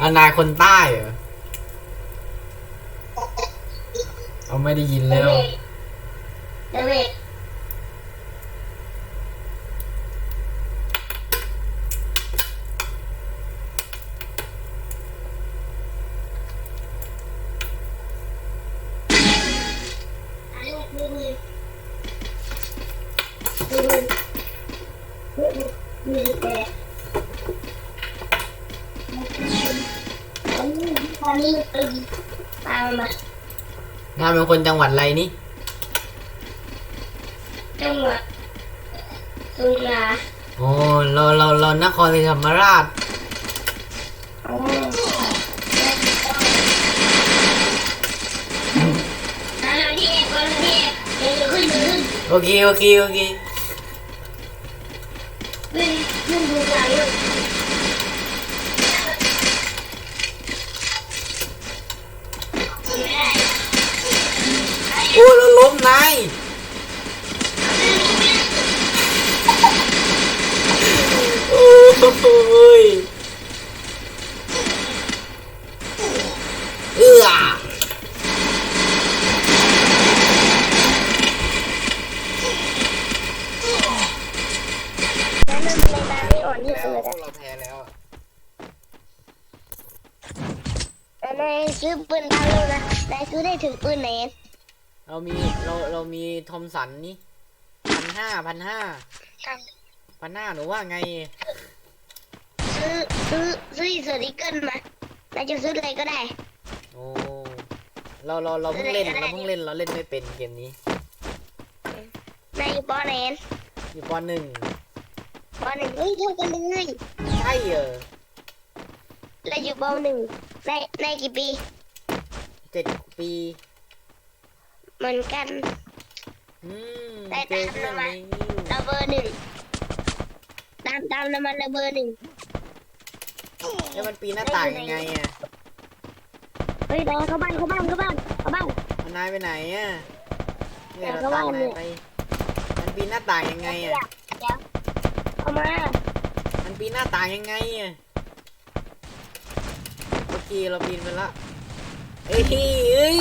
อานายคนใต้เหรอ เอาไม่ได้ยินเดแล้ว เดวิด ตามมานายเป็นคนจังหวัดอะไรนี่ จังหวัดสุราโอ้เราเราเรานครศรีธรรมราชอ๋อนาทีเอกนาทีเอกเดี๋ยวขึ้นขึ้นโอเค โอเค โอเค ยเอื้อแล้วมันเป็นตาที่อ่อนที่สุดพวอะกเราแพ้แล้วอะแต่นายซื้อปืนดาวเลยนะนายซื้อได้ถึงปืนไหนเรามีเราเรามีทอมสันนี่พันห้าพันห้าพันห้าหนูว่าไง ซื้อซื้อซื้อสติกเกิลมานายจะซื้ออะไรก็ได้ โอ้เราเราเราเพิ่งเล่นเราเพิ่งเล่นเราเล่นไม่เป็นเกมนี้นายอยู่ปอไหนอยู่ปหนึ่งปอหนึ่งเฮ้ยเท่ากันเลยใช่เหรอเราอยู่ปอหนึ่งนายนายกี่ปีเจ็ดปีเหมือนกันอืมได้เจอตามเพื่อนมานี้อยู่เราเบอร์หนึ่งตามตามน้ำมันเราเบอร์หนึ่ง แล้วมันปีนหน้าต่างยังไงอะเฮ้ยนายเข้าบ้านเข้าบ้านเข้าบ้านเข้าบ้าน มันนายไปไหนอะเนี่ยแต่เราก็ตามว่านาเนี่ยยไป มันปีนหน้าต่างยังไงอะเดี๋ยวเอามา มันปีนหน้าต่างยังไงอะเมื่อกี้เราปีนไปละเอ้ยเอ้ย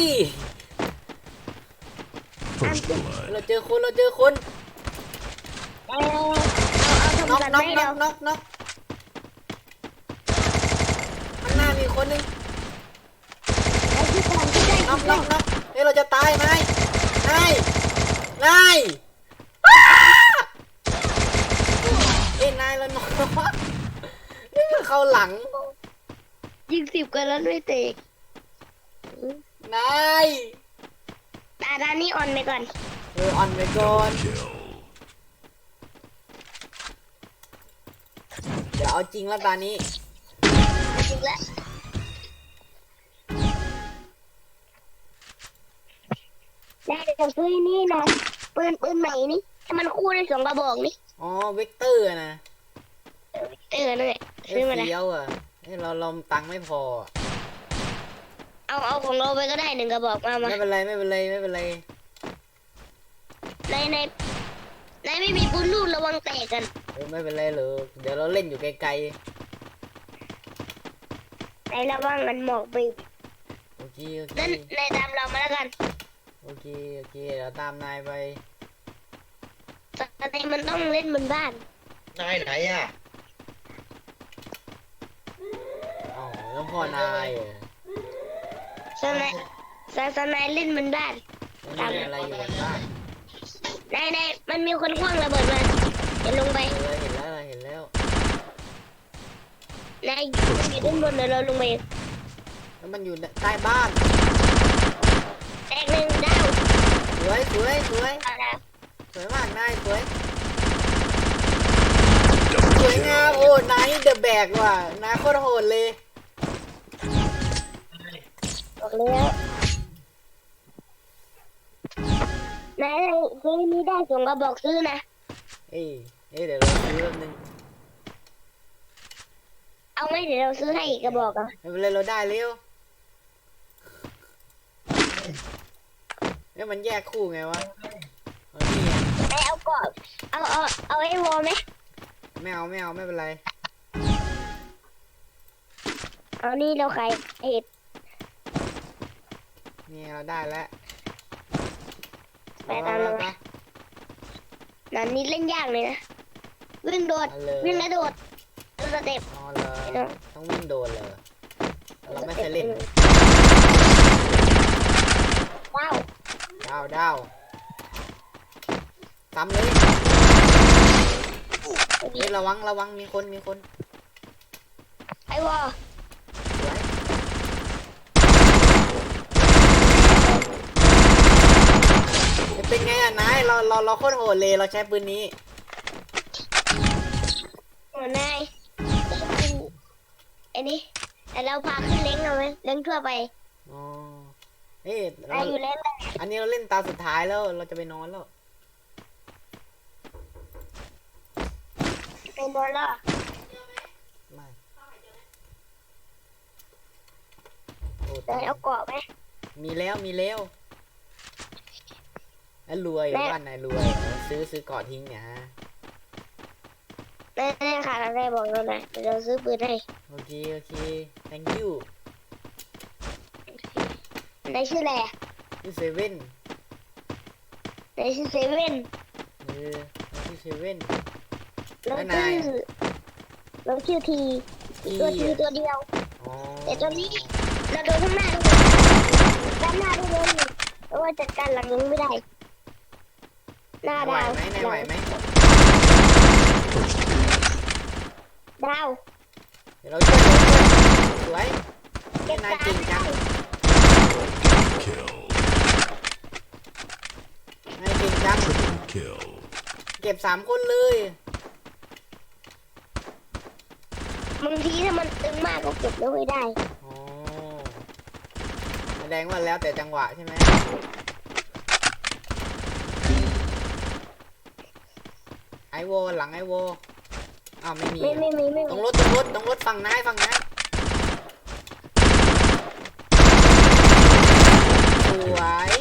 First blood. เราเจอคนเราเจอคนเอาเอาน็อกทำกันน็ไหอมกน็เราอกน็อกน็อกข้างหน้ามี คนหนึงไอ้ที่ก่อนที่ได้น็อกที่น็ได้อกน็อกเฮ้ยเราจะตายนายนายนายเอ้ยนายเราน็อกนี่มันเข้าหลัง ยิงสิบกันแล้วด้วยเตะนายตาด้านนี้อ่อนไปก่อน เออออนไปก่อน Kill. เดี๋ยวเอาจริงแล้วตอนนี้จริงแล้ว ได้เดี๋ยวซื้อนี่นะปืนปืนใหม่นี่ถ้ามันคู่ได้สองกระบอกนี่อ๋อเวกเตอร์นะเออนั่นแหละเอ้ซื้ยอมาเลยเฟี้ยวอะเอ้ยเราเราตังค์ไม่พออะเอาเอาของเราไปก็ได้หนึ่งกระบอกมามาไม่เป็นไรไม่เป็นไรไม่เป็นไรในในในไม่มีปืนลูกระวังแตกกันเออไม่เป็นไรเลยเดี๋ยวเราเล่นอยู่ไกลในระวังมันหมอกไปๆโอเคโอเคนั่นในตามเรามาแล้วกัน โอเค โอเค เดี๋ยวตามนายไปแต่ในมันต้องเล่นบนบ้าน นายไหนอะอ๋อแล้วพ่อนายเหรอสนายสสนายเล่นบนบ้าน แล้วมีอะไรอยู่บนบ้านในในมันมีคนคว้างระเบิดมาเดี๋ยวลงไป เออเห็นแล้วเห็นแล้ว นายอยู่ด้านบนเดี๋ยวเราลงไปแล้วมันอยู่ใต้บ้าน แตกหนึ่งดา วสวยสวยสวยเอาละสวยมากนายสวย Double สวยงาม kill. โอ้นายเดอะแบกว่ะนายโคตรโหดเลยบอกแล้วนายซื้อนี้ได้ส่งกระบอกซื้อนะ เอ้ยเอ้ยเดี๋ยวเราซื้อแป๊บนึงเอาไหมเดี๋ยวเราซื้อให้อีกกระบอกอะไม่เป็นไรเราได้เร็ว เนี่ยมันแยกคู่ไงวะเอานี่ไงนายเอากรอบเอาเอาเอาไอ้วอลไหมไม่เอาไม่เอาไม่เป็นไรเเอานี่เราขายเห็ดนี่เราได้แล้วไปตามเราไปนันนี้เล่นยากเลยนะ วิ่งโดดเอาเลยวิ่งกระโดดดูสเต็ปอ๋อเลยต้องวิ่งโดนเลย เราไม่เคยเล่น ว้าว ดาวดาวทำเลยเฮ้ยระวังระวังมีคนมีคนไอ้วอสวยเป็นไงอะนายเราเราเราโคตรโหดเลยเราใช้ปืนนี้หัวนายไอ้นี่แต่เราพาขึ้นเล้งเอาไหมเล้งทั่วไปอ๋อ เฮ้ยนาเรายอยู่เล้งเลยอันนี้เราเล่นตาสุดท้ายแล้ว เราจะไปนอนแล้วเป็นบอลล่ะไม่โอ้นายเอาเกาะไหมมีแล้วมีแล้วแล้วรวยแม่บ้านนายรวย ซื้อซื้อก่อนทิ้งเนี่ยฮะนายนายขาดอะไรบอกเราหน่อยเดี๋ยวเราซื้อปืนให้โอเคโอเค thank you นายชื่ออะไรอะชื่อเซเว่นนายชื่อเซเว่นเออชื่อเซเว่นเราแล้วนาชื่ยอเราชื่อทีที่ตัวทีตัวเดียว อ๋อแต่ตอนนี้ เราโดนข้างหน้าด้วยด้านหน้าด้วยโดนอยู่เพราะว่าจัดการหลังยังไม่ได้ หน้าไหวดาวไหมนายไหวไหมดาว เดี๋ยวเราช่วยเราช่วยสวยเก็บนายตาเก่งจัง เก็บสามคนเลย บางทีถ้ามันตึงมากก็เก็บไม่ได้อ๋อแสดงว่าแล้วแต่จังหวะใช่ไหมไอโวหลังไอโวอ้าวไม่มี ไม่ไม่ไม่ไม่ตรงรถตรงรถตรงรถฝั่งนายฝั่งนายสวย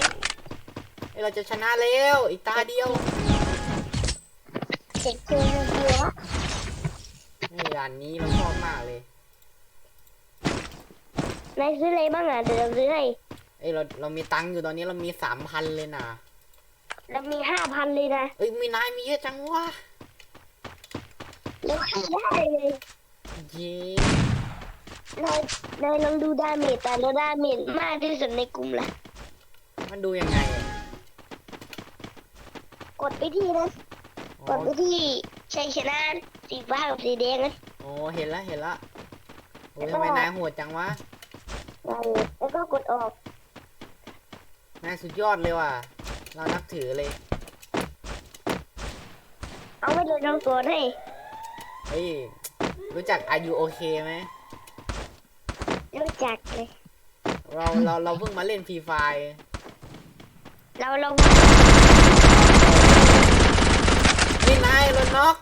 เอ้ยเราจะชนะแล้ว อีกตาเดียว เจ็บเจอเดียวนี่ด่านนี้เราชอบมากเลยนายซื้ออะไรบ้างอะเดี๋ยวเราซื้อให้เอ้ยเราเรามีตังค์อยู่ตอนนี้เรามีสามพันเลยนะเรามีห้าพันเลยนะเอ้ยมีนายมีเยอะจังวะเราขายได้เลยเย้นายนายลองดูดาเมจแต่เราดาเมจมากที่สุดในกลุ่มละมันดูยังไงอะกดไปที่นั้นอ๋ กอดไปที่ชัยชนะสีฟ้ากับสีแดงนั้นโอ้เห็นละเห็นละโอ้ยทำไมนายโหดจังวะแล้วก็กดออกนายสุดยอดเลยว่ะ เรานับถือเลย เอาไปเลยลองกดให้เฮ้ยรู้จักอายุโอเคไหมรู้จักเลยเราเราเราเพิ่งมาเล่นฟรีไฟเราลองนี่นายรถน็อก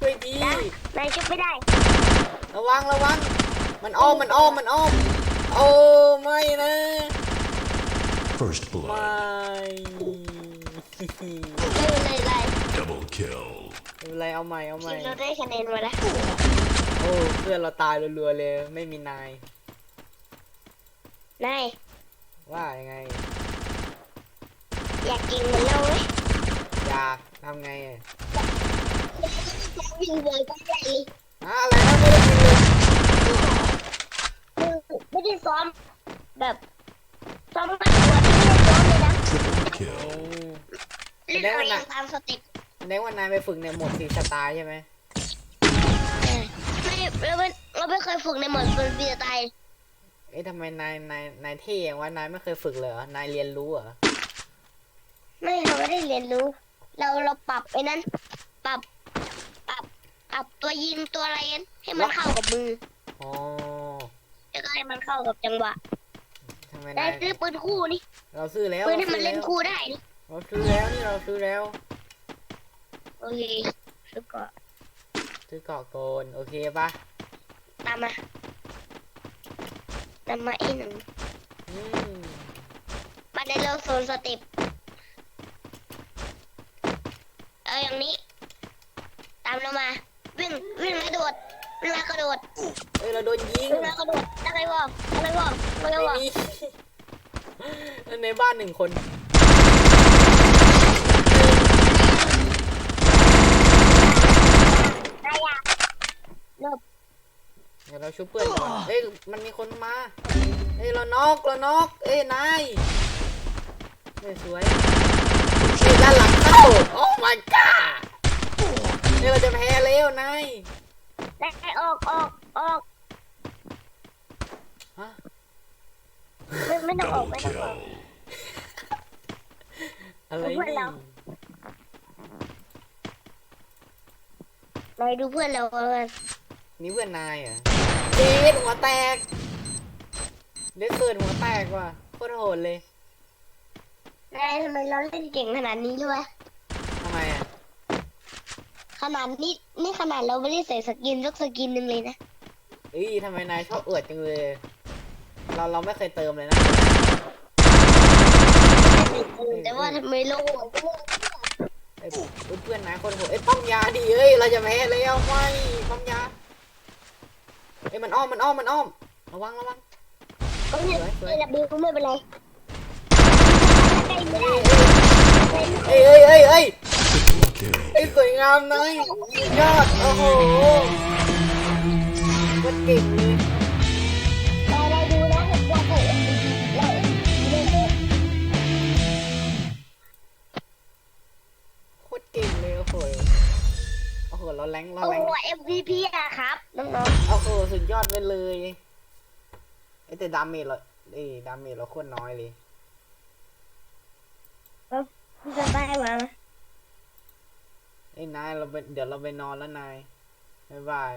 ช่วยดีนะนายชุบไม่ได้ ระวังระวัง มันอ้อมมันอ้อมมันอ้อม โอ้ไม่นะ First ไม่ blood. เลยเลยเลย Double kill. ไม่เป็นไรเอาใหม่เอาใหม่ ทีมเราได้คะแนนมาแล้วโอ้เพื่อนเราตายรัวๆเลยไม่มีนาย นายว่ายังไง อยากกินเหมือนเราไหมอยาก ทำไงอะวิ่งเลยก็ได้เลยฮะอะไรนะไม่ได้ยินเลยคือไม่ได้ซ้อมแบบซ้อมมากกว่าที่ไม่ได้ซ้อมเลยนะ Triple โอ้ kill. เล่นเอาเองตามสเต็ปแสดงว่านายไปฝึกในโหมดสีสไตล์ใช่ไหมไม่เราไม่เราไม่เคยฝึกในโหมดเป็นปีตายเอ๊ะทำไมนายนายนายเท่อย่างวะนายไม่เคยฝึกเลยเหรอนายเรียนรู้เหรอ ไม่เราไม่ได้เรียนรู้ เราเราปรับไอ้นั้น ปรับ ปรับ ปรับตัวยิงตัวอะไรนั้นให้มันเข้ากับมืออ๋อแล้วก็ให้มันเข้ากับจังหวะทำไมได้นายซื้อปืนคู่นี่เราซื้อแล้วปืนให้เรามันซื้อเล่นแล้วคู่ได้นี่เราซื้อแล้วนี่เราซื้อแล้วโอเคซื้อก่อนซื้อเกาะโกนโอเคปะตามมาตามมาอีกหนึ่งอืม มาในโลกโซนสเต็ปาอย่างนี้ตามเรามา วิ่งวิ่งกระโดดเวลากระโดดเอ้ยเราโดนยิงเวลากระโดดอะไรวะอะไรวะอะไรไม่วะมี ในบ้านหนึ่งคนอะไรอะหลบเดี๋ยวเราชุบเพื่อนก่อนเอ้ยมันมีคนมา เอ้ยเราน็อกเราน็อกเอ้ยนายเอ้ยสวยเอ้ยด้านหลังเข้าโอ้ my god เอ้ยเราจะแพ้แล้วนายได้ออกออกออกฮะไม่ไม่ต้องออก Double ไม่ต้องออก kill. อะไรเพื่อนนี่เรา นายดูเพื่อนเราเพื่อนนี่เพื่อนนายเหรอะเจ็ดหัวแตกเด็ดเกิดหัวแตกว่ะโคตรโหดเลย นายทำไมเราเล่นเก่งขนาดนี้ด้วยทำไมอะ ขนาดนี้นี่ขนาดเราไม่ได้ใส่สกินสักสกินหนึ่งเลยนะเอ้ยทำไมนายชอบอวดจังเลย เราเราไม่เคยเติมเลยนะ แต่ว่าทำไมเราโหดไอ้เพื่อนนายโคตรโหดเอ้ยป้อมยาดิเอ้ยเราจะแพ้แล้วไม่ป้อมยาเอ้ยมันอ้อมมันอ้อมมันอ้อมระวังระวังก็เนี่ยไม่ระเบิดก็ไม่เป็นไรใกล้ไม่ได้เอ้ยเอ้ยเอ้ยเอ้ย Kill. เอ้ยสวยงามนายยอด โอ้โหโคตรเก่งเลยเราได้ดูนะเราใส่ MVP เรา MVP เลยโคตรเก่งเลยโอ้โหโอ้โหเราแรงเราโอ้แรงโห MVP อะครับน้องโอ้โหสุดยอดไปเลยไอ้ยแต่ดาเมจเราเอ้ยดาเมจเราโคตรน้อยเลยๆพี่จะได้มา ไอ้นายเราไปเดี๋ยวเราไปนอนแล้วนาย บ๊ายบาย